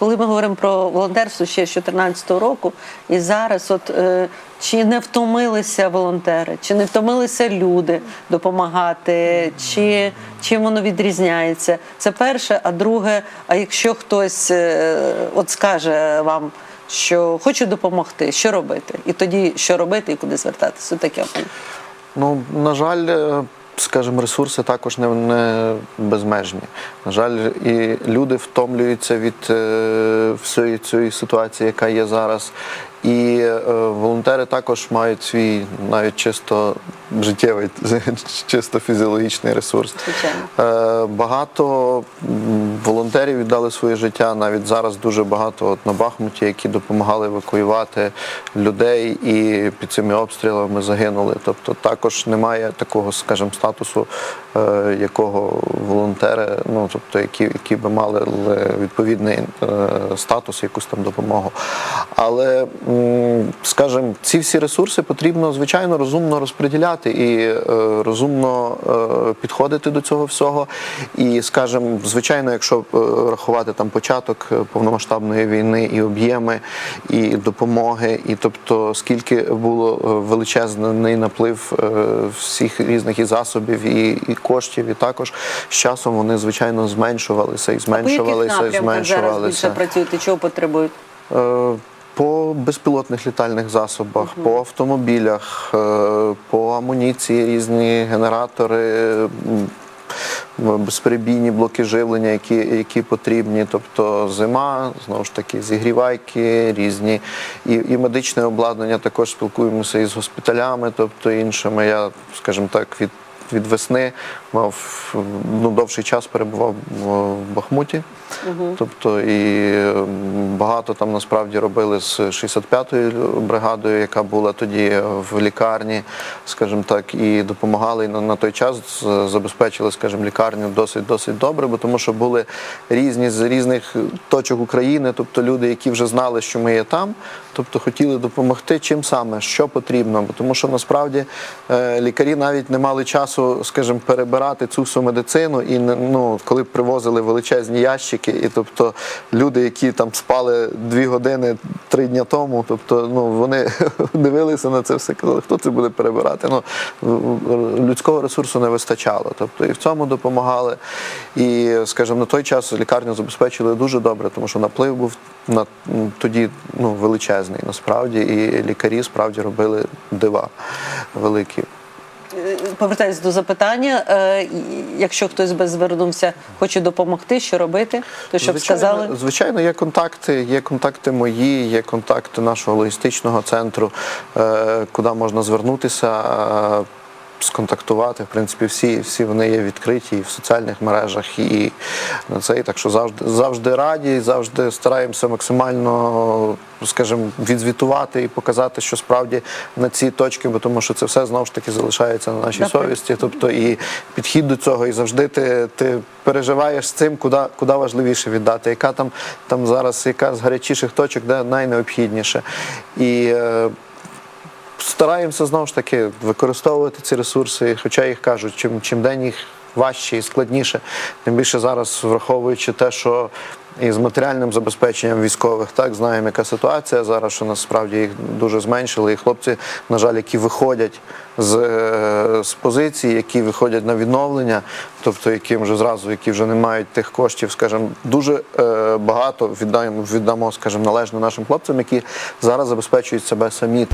коли ми говоримо про волонтерство ще з 2014 року, і зараз, от е, чи не втомилися волонтери, чи не втомилися люди допомагати, чи чим воно відрізняється? Це перше. А друге, а якщо хтось е, от скаже вам, що хочу допомогти, що робити? І тоді що робити і куди звертатися? Таке. Ну, на жаль, е, скажімо, ресурси також не, не безмежні. На жаль, і люди втомлюються від е, всієї цієї ситуації, яка є зараз. І е, волонтери також мають свій навіть чисто життєвий, чисто фізіологічний ресурс. Звичайно. Е, Багато волонтерів віддали своє життя. Навіть зараз дуже багато от на Бахмуті, які допомагали евакуювати людей і під цими обстрілами загинули. Тобто також немає такого, скажімо, статусу, е, якого волонтери, ну тобто, які, які би мали відповідний е, статус, якусь там допомогу. Але, скажімо, ці всі ресурси потрібно звичайно розумно розподіляти і е, розумно е, підходити до цього всього. І, скажімо, звичайно, якщо е, рахувати там початок повномасштабної війни і об'єми, і допомоги, і тобто скільки було величезний наплив е, всіх різних і засобів, і, і коштів, і також з часом вони звичайно зменшувалися і По яких зменшувалися, і напрямках зараз більше зменшувалися. працюєте? Чого потребують? По безпілотних літальних засобах, по автомобілях, е, по амуніції різні генератори, безперебійні блоки живлення, які, які потрібні. Тобто зима, знову ж таки, зігрівайки, різні і, і медичне обладнання. Також спілкуємося із госпіталями, тобто іншими. Я, скажімо так, від від весни мав ну, довший час перебував в Бахмуті. Тобто і багато там насправді робили з 65-ю бригадою, яка була тоді в лікарні, скажімо так, і допомагали і на, на той час забезпечили, скажімо, лікарню досить досить добре, бо тому що були різні з різних точок України, тобто люди, які вже знали, що ми є там, тобто хотіли допомогти, чим саме, що потрібно. Бо тому що насправді е, лікарі навіть не мали часу, скажімо, перебирати цю всю медицину, і ну, коли привозили величезні ящики, і тобто люди, які там спали дві години три дні тому, тобто ну вони дивилися на це все, казали, хто це буде перебирати. Ну людського ресурсу не вистачало. Тобто і в цьому допомагали. І, скажімо, на той час лікарню забезпечили дуже добре, тому що наплив був на тоді ну величезний насправді, і лікарі справді робили дива великі. Повертаюсь до запитання. Е, Якщо хтось би звернувся, хоче допомогти, що робити, то щоб звичайно, сказали. Звичайно, є контакти, є контакти мої, є контакти нашого логістичного центру, е, куди можна звернутися. Сконтактувати, в принципі, всі, всі вони є відкриті і в соціальних мережах, і на це. І так що завжди завжди раді, завжди стараємося максимально, скажімо, відзвітувати і показати, що справді на ці точки, бо тому що це все знову ж таки залишається на нашій совісті. Тобто і підхід до цього, і завжди ти, ти переживаєш з цим, куди, куди важливіше віддати, яка там, там зараз яка з гарячіших точок, де найнеобхідніше. І е, стараємося знову ж таки використовувати ці ресурси, хоча їх кажуть, чим, чим день їх важче і складніше, тим більше зараз враховуючи те, що і з матеріальним забезпеченням військових, так знаємо, яка ситуація зараз, що насправді їх дуже зменшили. І хлопці, на жаль, які виходять з, е, з позиції, які виходять на відновлення, тобто яким вже зразу, які вже не мають тих коштів, скажімо, дуже е, багато віддаємо, віддамо, скажімо, належно нашим хлопцям, які зараз забезпечують себе самі.